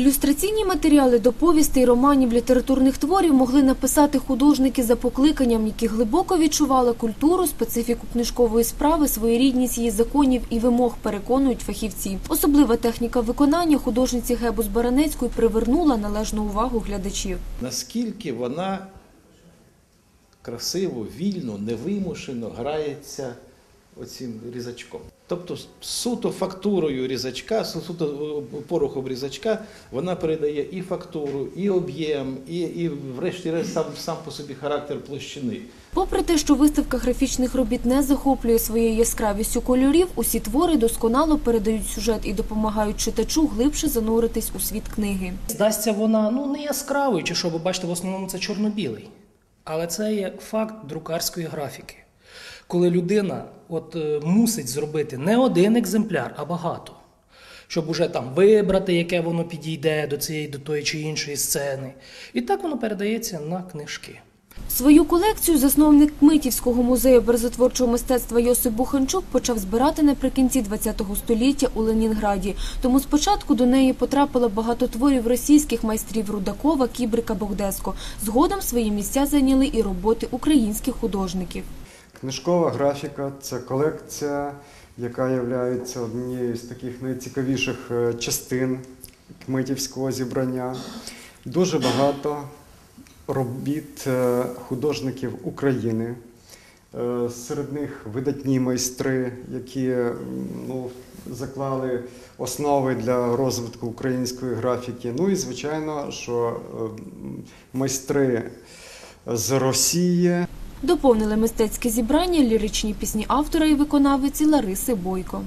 Ілюстраційні матеріали до повістей, романів, літературних творів могли написати художники за покликанням, які глибоко відчували культуру, специфіку книжкової справи, своєрідність її законів і вимог, переконують фахівці. Особлива техніка виконання художниці Гебус Баранецької привернула належну увагу глядачів. наскільки вона красиво, вільно, невимушено грається оцим різачком. Тобто суто фактурою різачка, суто е, порохом різачка, вона передає і фактуру, і об'єм, і, і врешті-решт сам, сам по собі характер площини. Попри те, що виставка графічних робіт не захоплює своєю яскравістю кольорів, усі твори досконало передають сюжет і допомагають читачу глибше зануритись у світ книги. Здасться вона ну не яскравою, чи що, ви бачите, в основному це чорно-білий. Але це є факт друкарської графіки. Коли людина от, е, мусить зробити не один екземпляр, а багато. Щоб уже там вибрати, яке воно підійде до цієї, до тої чи іншої сцени. І так воно передається на книжки. Свою колекцію засновник Митівського музею образотворчого мистецтва Йосип Буханчук почав збирати наприкінці ХХ століття у Ленінграді. Тому спочатку до неї потрапило багато творів російських майстрів Рудакова, Кібрика, Богдеско. Згодом свої місця зайняли і роботи українських художників. Книжкова графіка це колекція, яка є однією з таких найцікавіших е, частин кмитівського зібрання. Дуже багато робіт е, художників України. Е, Серед них видатні майстри, які ну, заклали основи для розвитку української графіки. Ну і звичайно, що майстри з Росії. Доповнили мистецьке зібрання ліричні пісні автора і виконавиці Лариси Бойко.